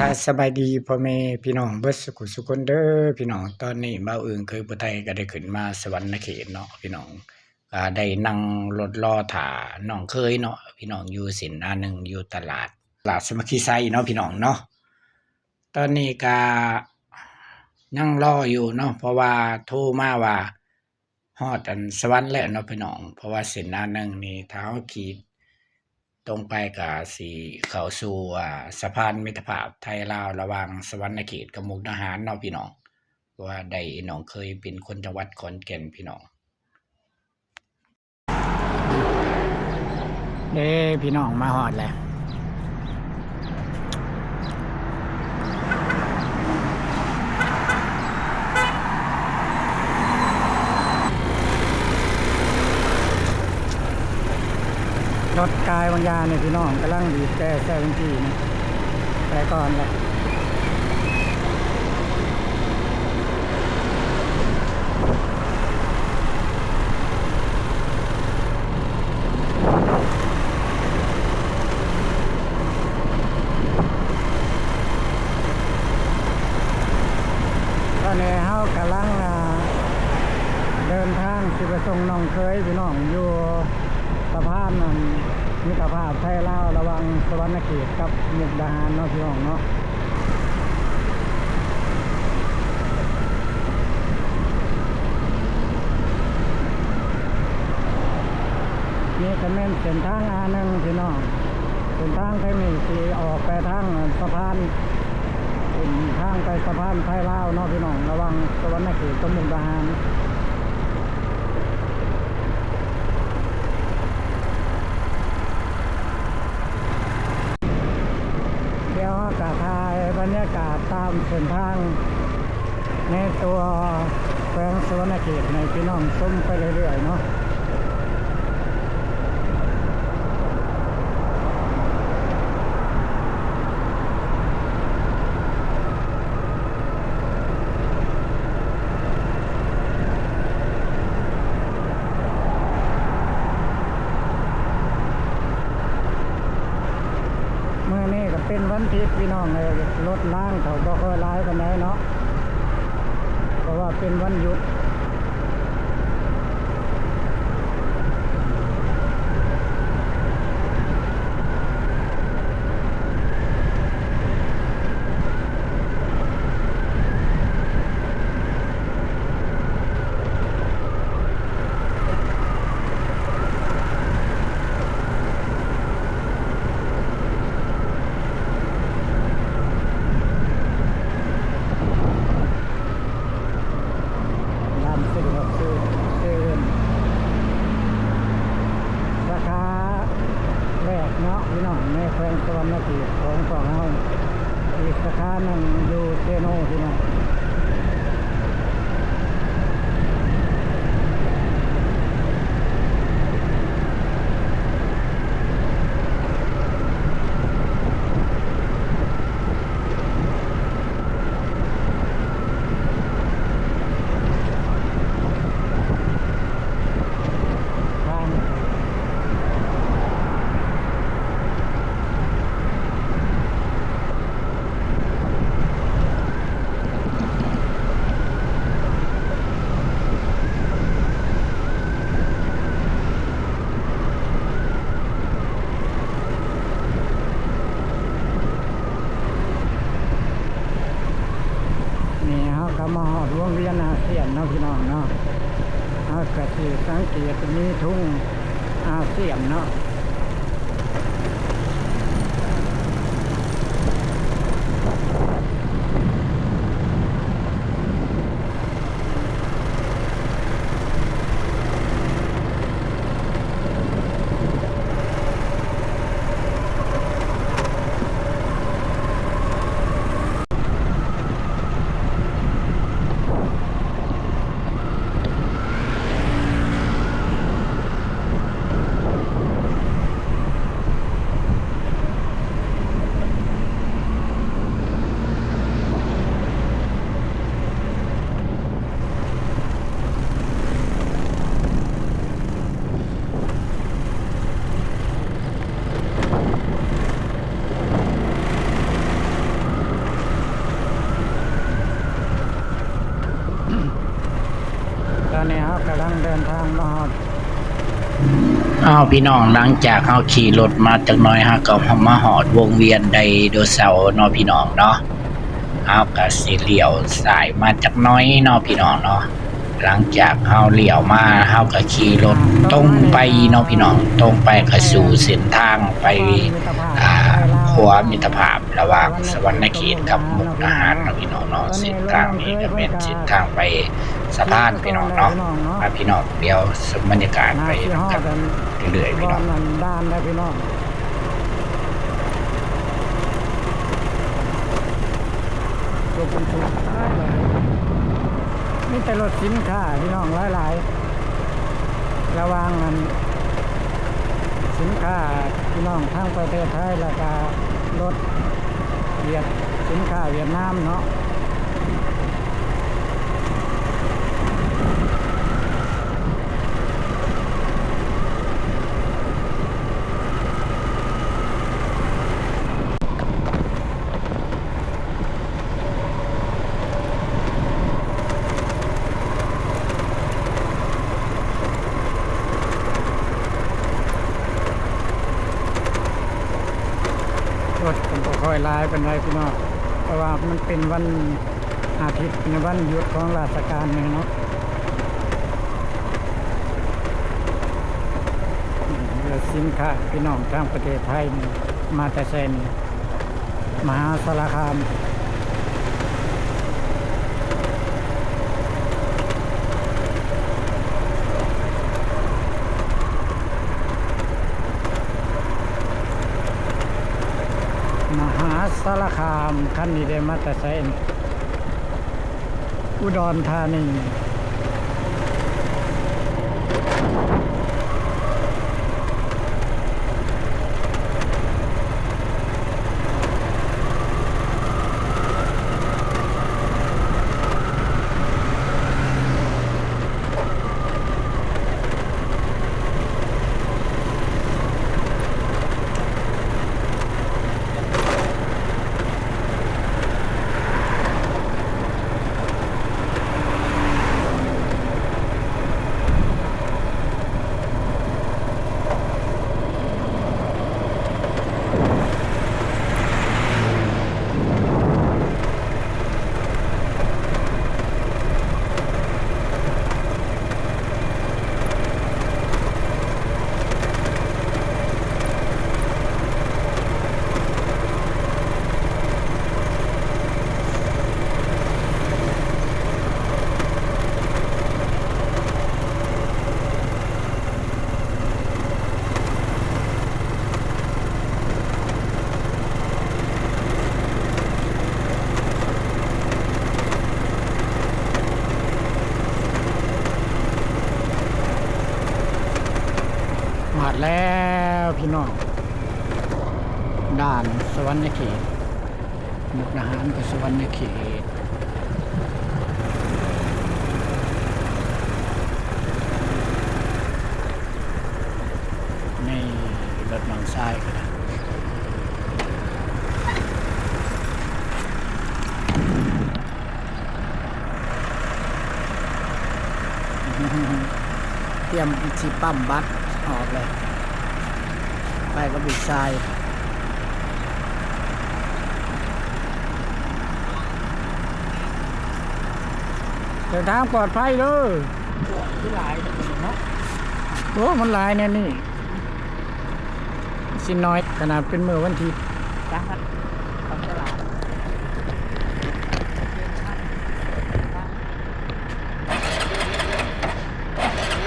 ถ้าสบายดีพ่อแม่พี่น้องเบิดสุขุสุคนเด้อพี่น้องตอนนี้บ่าวอื่นเคยบ่ไทยก็ได้ขึ้นมาสวรรค์เขตเนาะพี่น้องก็ได้นั่งรถรอถ่าน้องเคยเนาะพี่น้องอยู่สินอันหนึ่งอยู่ตลาดตลาดสมัคคีไซเนาะพี่น้องเนาะตอนนี้ก็นั่งรออยู่เนาะเพราะว่าโทรมาว่าฮอดอันสวรรค์แล้วเนาะพี่น้อง เพราะว่าสินอันหนึ่งนี่เท้าขีด ตรงไปกับสีเขาสู่อ่าสะพานมิตรภาพไทยลาวระหว่างสวรรณเขตกับมุกดาหารเนาะพี่น้องว่าได้น้องเคยเป็นคนจังหวัดขอนแก่นพี่น้องเด้พี่น้องมาหอดแล้ว รถกายบางยาเนี่ยพี่น้องกำลังดีแต่แซ่บทีนะแต่ก่อนแหละตอนนี้เฮากำลังอ่าเดินทางสิไปส่งน้องเคยพี่น้องอยู่สะพานนั่น มิตรภาพไทยลาวระวังสวรรณเขตกับมุกดาหารเนาะพี่น้องเนาะนี่ก็แม่นเส้นทางอาหนึ่งพี่น้องเส้นทางไทยมีสีออกไปทางสะพานเป็นทางไปสะพานไทยลาวเนาะพี่น้องระวังสวรรณเขตกับมุกดาหารเดี๋ยวกะทายบ รรยากาศตามเส้นทาง ในตัวแขวงสวนเขตในพี่น้องส้มไปเรื่อยๆเนาะ เมื่อ นี้ก็เป็นวันอาทิตย์พี่น้องเลยรถล่างเขาก็ค่อยร้ายกันไหนเนาะเพราะว่าเป็นวันหยุดร้านซื้อรถซื้อซื้อราคาแรกเนาะพี่น้องในแขวงสวรรณเขตของของเฮาอีกราคาหนึ่งอยู่เซโนพี่น้อง ทางนี่เขาก็มาหอดวงเวียนอาเซียนเนาะพี่น้องเนาะ เขาก็ ที่สังเกตมีทุ่งอาเซียนเนาะ นทางมาฮอดอ้าวพี่น้องหลังจากเฮาขี่รถมาจักน่อยฮะก็มาหอดวงเวียนไดโนเสาร์เนาะพี่น้องเนาะเฮาก็สิเลี้ยวสายมาจักน้อยเนาะพี่น้องเนาะหลังจากเฮาเลี้ยวมาเฮาก็ขี่รถตรงไปเนาะพี่น้องตรงไปเข้าสู่เส้นทางไป หัวมิตรภาพระหว่างสวรรณเขตกับมุกดาหารเนาะพี่น้องเนาะเส้นทางนี้ก็เป็นเส้นทางไปสะพานพี่น้องเนาะพาพี่น้องเดียวสมบรรยากาศไปกันเรื่อยๆพี่น้องด้านได้พี่น้องรถบรรทุกนี่แต่รถสินค้าพี่น้องหลายๆระว่างนั้น สินค้าพี่น้องทางประเทศไทยราคารถเวียดสินค้าเวียดนามเนาะ รถผมก็ค่อยลายเป็นไรพี่น้องเพราะว่ามันเป็นวันอาทิตย์เป็นวันหยุดของราชการเนี่ยเนาะอืมแล้วสินค้าพี่น้องทางประเทศไทยมาแต่เซนมหาสารคามหา สารคามคันนี้ได้มาแต่ไซนอุดรธานี มาแล้วพี่น้อง ด่านสวรรณเขตมุกดาหารกับสวรรณเขตนี่รถมังซ้ายก็ได้เตรียมชีปั๊มบัตร ออกเลย ไปกับบุกชายเดินทางปลอดภัยเลยที่หลายเนาะโอ้มันหลายเนี่ยนี่ สิน้อยขนาดเป็นมือวันที่จ้าครับทำตลาด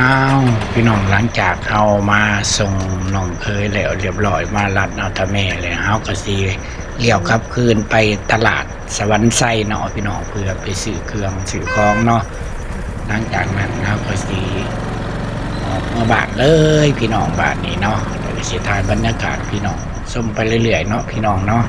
อ้าวพี่น้องหลังจากเอามาส่งน้องเคยแล้วเรียบร้อยมารัดเอาตาแม่เลยเฮาก็สิเลี้ยวกลับคืนไปตลาดสวรรค์ไส้เนาะพี่น้องเพื่อไปซื้อเครื่องซื้อของเนาะหลังจากนั้นเฮาก็สิออกมาบานเลยพี่น้องบานนี้เนาะเดี๋ยวก็สิถ่ายบรรยากาศพี่น้องชมไปเรื่อยๆเนาะพี่น้องเนาะ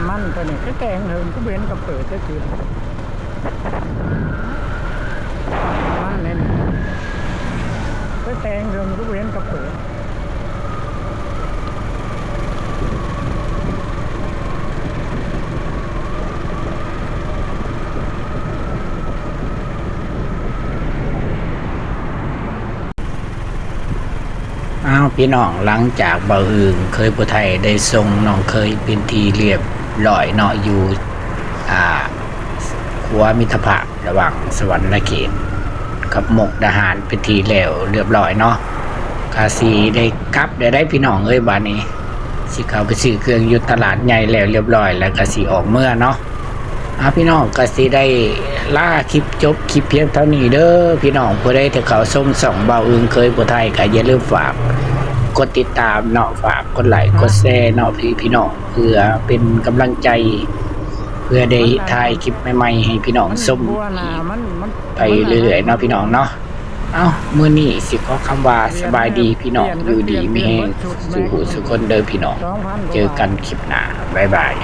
น้ำมันตัวนี้ก็แกงเหิงก็เว้นกับเปิดก็คือมน้ำมันเนี่ยก็แกงเหิงก็เว้นกับเปิดอ้าวพี่น้องหลังจากเบาอึงเคยผู้ไทยได้ทรงน้องเคยเป็นทีเรียบ ร้อยเนาะอยู่อ่าขัวมิตรภาพระหว่างสวรรค์และเขตกับหมกดาหารเป็นทีแล้วเรียบร้อยเนาะกาสีได้กลับได้ได้พี่น้องเอ้ยบานี้สิเขาไปซื้อเครื่องอยุทตลาดใหญ่แล้วเรียบร้อย แล้วก็สิออกเมื่อเนาะอะพี่น้องก็สิได้ล่าคลิปจบคลิปเพียงเท่านี้เด้อพี่น้องผู้ใดที่เขาส้มสองเบาอึงเคยผู้ไทยก็อย่าลืมฝาก กดติดตามเนาะฝากกดไลค์กดแชร์เนาะพี่พี่น้องเพื่อเป็นกำลังใจ เพื่อได้ถ่ายคลิปใหม่ๆให้พี่น้องส้มไปเรื่อยๆเนาะพี่น้องเนาะเอ้ามื้อนี้สิขอคำว่าสบายดีพี่น้องอยู่ดีมีแฮงสุขสุขคนเด้อพี่น้อง เจอกันคลิปหน้าบ๊ายบาย